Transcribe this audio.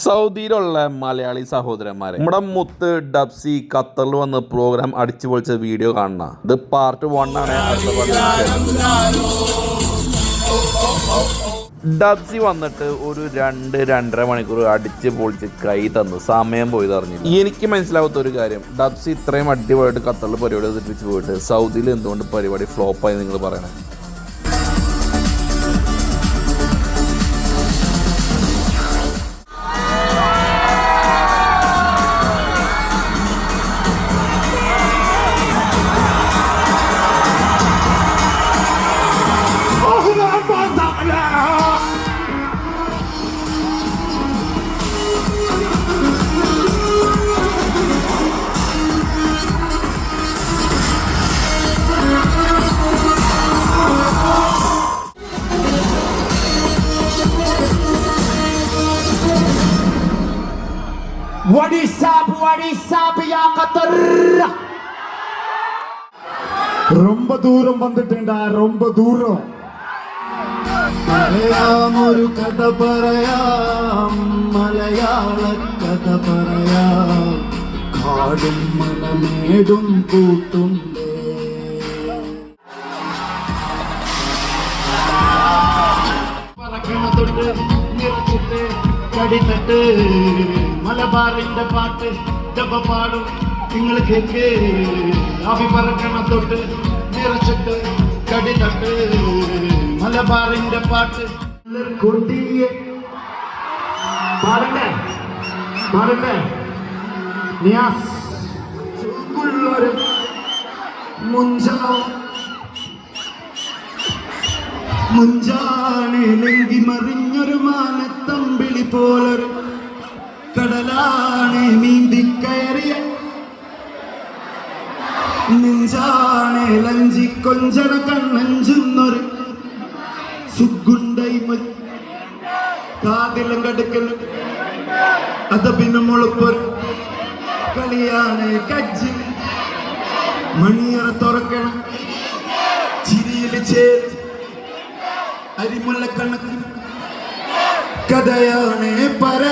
സൗദിയിലുള്ള മലയാളി സഹോദരന്മാരെ. നമ്മുടെ മുത്ത് ഡബ്സി ഖത്തറിൽ വന്ന് പ്രോഗ്രാം അടിച്ചു പൊളിച്ച വീഡിയോ കാണണ ഇത് പാർട്ട് വൺ ആണ്. ഡബ്സി വന്നിട്ട് ഒരു രണ്ട് രണ്ടര മണിക്കൂർ അടിച്ച് പൊളിച്ച് കൈ തന്നു സമയം പോയി തറഞ്ഞു എനിക്ക് മനസ്സിലാവാത്ത ഒരു കാര്യം. ഡബ്സി ഇത്രയും അടിപൊളിയായിട്ട് ഖത്തറിൽ പരിപാടി അവതരിപ്പിച്ച് പോയിട്ട് സൗദിയിൽ എന്തുകൊണ്ട് പരിപാടി ഫ്ലോപ്പായി നിങ്ങൾ പറയണേ? ரொம்ப தூரம் வந்துட்டேன்டா ரொம்ப தூரம் പറയാം ഒരു കഥ പറയാം മലയാള കഥ പറയാം കാടും മലമേടും കൂട്ടുണ്ടേ പറക്കണ തൊട്ട് നിറച്ചിട്ട് കടിത്തട്ട് മലബാറിന്റെ പാട്ട് ഡബ പാടും നിങ്ങൾ കേക്ക് അഭി പറക്കണ തൊട്ട് നിറച്ചിട്ട് കടിത്തട്ട് മലബാറിന്റെ പാട്ട്. കൊട്ടിയെ. പാടണ്ടേ? പാടണ്ടേ? നിയാസ്. ചുക്കുള്ളൊരു മുഞ്ചാവും. മുഞ്ചാണിലെങ്കി മറിഞ്ഞൊരു മാനത്തമ്പിളി പോലൊരു കടലാണ് നീന്തി കയറിയ നെഞ്ചാണ് ലഞ്ചി കൊഞ്ചട കണ്ണഞ്ചുന്നൊരു സുഗുണ്ടൈ കാതിലും കടുക്കൽ അത് പിന്നെ മുളപ്പൊരു കളിയാണ് കജ്ജി. മണിയറ തുറക്കണം. ചിരിയിൽ ചേരും. അരിമുല്ല കണക്ക് കഥയാണ് പറ